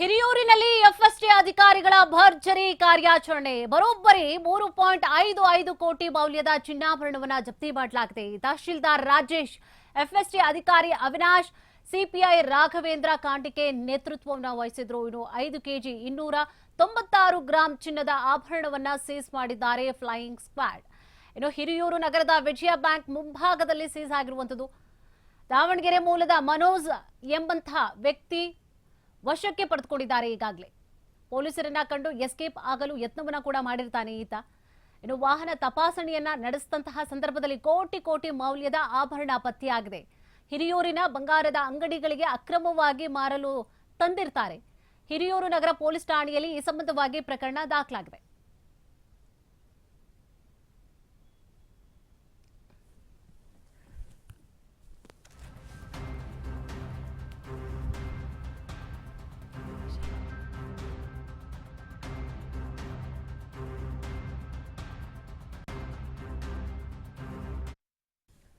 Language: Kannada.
ಹಿರಿಯೂರಿನಲ್ಲಿ ಎಫ್ಎಸ್ಟಿ ಅಧಿಕಾರಿಗಳ ಭರ್ಜರಿ ಕಾರ್ಯಾಚರಣೆ. ಬರೋಬ್ಬರಿ ಮೂರು ಪಾಯಿಂಟ್ ಐದು ಐದು ಕೋಟಿ ಮೌಲ್ಯದ ಚಿನ್ನಾಭರಣವನ್ನ ಜಪ್ತಿ ಮಾಡಲಾಗಿದೆ. ತಹಶೀಲ್ದಾರ್ ರಾಜೇಶ್ ಎಫ್ಎಸ್ಟಿ ಅಧಿಕಾರಿ ಅವಿನಾಶ್, ಸಿಪಿಐ ರಾಘವೇಂದ್ರ ಕಾಂಟಿಕೆ ನೇತೃತ್ವವನ್ನು ವಹಿಸಿದ್ರು. ಇನ್ನು ಐದು ಕೆಜಿ ಇನ್ನೂರ ತೊಂಬತ್ತಾರು ಗ್ರಾಂ ಚಿನ್ನದ ಆಭರಣವನ್ನ ಸೀಸ್ ಮಾಡಿದ್ದಾರೆ ಫ್ಲೈಯಿಂಗ್ ಸ್ಕ್ವಾಡ್. ಇನ್ನು ಹಿರಿಯೂರು ನಗರದ ವಿಜಯ ಬ್ಯಾಂಕ್ ಮುಂಭಾಗದಲ್ಲಿ ಸೀಸ್ ಆಗಿರುವಂಥದ್ದು. ದಾವಣಗೆರೆ ಮೂಲದ ಮನೋಜ್ ಎಂಬಂತಹ ವ್ಯಕ್ತಿ ವಶಕ್ಕೆ ಪಡೆದುಕೊಂಡಿದ್ದಾರೆ ಈಗಾಗಲೇ. ಪೊಲೀಸರನ್ನ ಕಂಡು ಎಸ್ಕೇಪ್ ಆಗಲು ಯತ್ನವನ್ನ ಕೂಡ ಮಾಡಿರ್ತಾನೆ ಈತ. ಇನ್ನು ವಾಹನ ತಪಾಸಣೆಯನ್ನ ನಡೆಸಿದಂತಹ ಸಂದರ್ಭದಲ್ಲಿ ಕೋಟಿ ಕೋಟಿ ಮೌಲ್ಯದ ಆಭರಣ ಪತ್ತೆಯಾಗಿದೆ. ಹಿರಿಯೂರಿನ ಬಂಗಾರದ ಅಂಗಡಿಗಳಿಗೆ ಅಕ್ರಮವಾಗಿ ಮಾರಲು ತಂದಿರ್ತಾರೆ. ಹಿರಿಯೂರು ನಗರ ಪೊಲೀಸ್ ಠಾಣೆಯಲ್ಲಿ ಈ ಸಂಬಂಧವಾಗಿ ಪ್ರಕರಣ ದಾಖಲಾಗಿದೆ.